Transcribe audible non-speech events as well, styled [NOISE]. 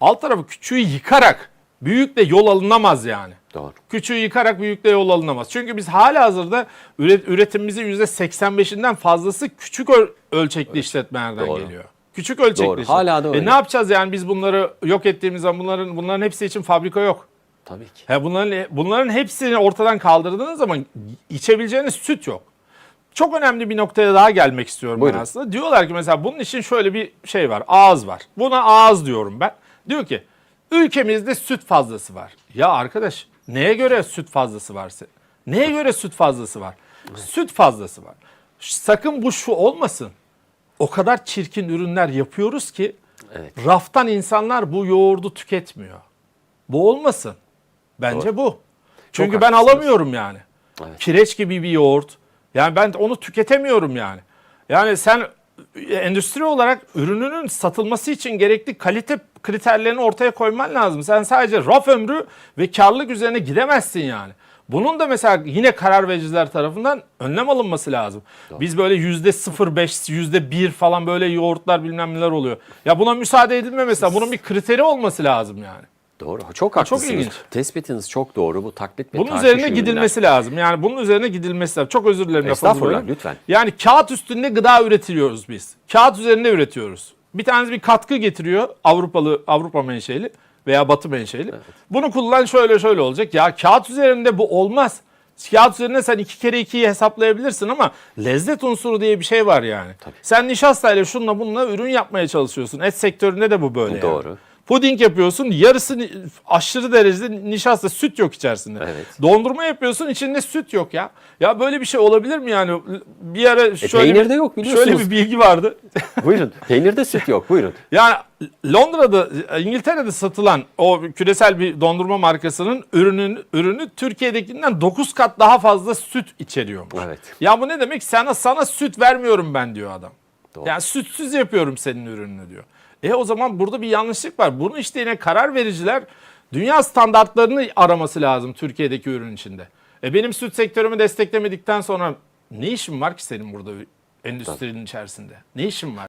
Alt tarafı küçüğü yıkarak büyükle yol alınamaz yani. Doğru. Küçüğü yıkarak büyükle yol alınamaz. Çünkü biz hala hazırda üret, üretimimizin %85'inden fazlası küçük öl- ölçekli işletmelerden Doğru. geliyor. Küçük ölçekli Doğru. işletme. Hala da E öyle. ne yapacağız yani biz bunları yok ettiğimiz zaman bunların bunların hepsi için fabrika yok. Tabii ki. He bunların bunların hepsini ortadan kaldırdığınız zaman içebileceğiniz süt yok. Çok önemli bir noktaya daha gelmek istiyorum Buyurun. ben aslında. Diyorlar ki mesela bunun için şöyle bir şey var. Ağız var. Buna ağız diyorum ben. Diyor ki ülkemizde süt fazlası var. Ya arkadaş neye göre süt fazlası var? se- Neye göre süt fazlası var? Süt fazlası var. Sakın bu şu olmasın. O kadar çirkin ürünler yapıyoruz ki Evet. raftan insanlar bu yoğurdu tüketmiyor. Bu olmasın. Bence bu. Çünkü ben haklısınız. alamıyorum yani. Evet. Kireç gibi bir yoğurt. Yani ben onu tüketemiyorum yani. Yani sen e, endüstri olarak ürününün satılması için gerekli kalite kriterlerini ortaya koyman lazım. Sen sadece raf ömrü ve karlılık üzerine gidemezsin yani. Bunun da mesela yine karar vericiler tarafından önlem alınması lazım. Biz böyle yüzde 0,5, yüzde 1 falan böyle yoğurtlar bilmem neler oluyor. Ya buna müsaade edilme mesela. Bunun bir kriteri olması lazım yani. Doğru. Çok haklısınız. ilginç. Tespitiniz çok doğru. Bu taklit ve Bunun üzerine ürünler. gidilmesi lazım. Yani bunun üzerine gidilmesi lazım. Çok özür dilerim. Estağfurullah, lütfen. Yani kağıt üstünde gıda üretiliyoruz biz. Kağıt üzerinde üretiyoruz. Bir tanesi bir katkı getiriyor Avrupalı Avrupa menşeli veya Batı menşeli. Bunu kullan şöyle şöyle olacak. Ya kağıt üzerinde bu olmaz. Kağıt üzerinde sen iki kere ikiyi hesaplayabilirsin ama lezzet unsuru diye bir şey var yani. Sen nişastayla şunla bununla ürün yapmaya çalışıyorsun. Et sektöründe de bu böyle. yani. Doğru. Puding yapıyorsun yarısı aşırı derecede nişasta süt yok içerisinde. Evet. Dondurma yapıyorsun içinde süt yok ya. Ya böyle bir şey olabilir mi yani? Bir ara şöyle E, peynir de bir- yok biliyorsunuz. Şöyle bir bilgi vardı. [LAUGHS] Buyurun. Peynirde süt yok. Buyurun. yani Londra'da, İngiltere'de satılan o küresel bir dondurma markasının ürünün ürünü Türkiye'dekinden 9 kat daha fazla süt içeriyormuş. Evet. Ya bu ne demek? Sana sana süt vermiyorum ben diyor adam. Doğru. Yani sütsüz yapıyorum senin ürününü diyor. E o zaman burada bir yanlışlık var. Bunu işte yine karar vericiler dünya standartlarını araması lazım Türkiye'deki ürün içinde. E benim süt sektörümü desteklemedikten sonra ne işin var ki senin burada endüstrinin içerisinde? Ne işin var?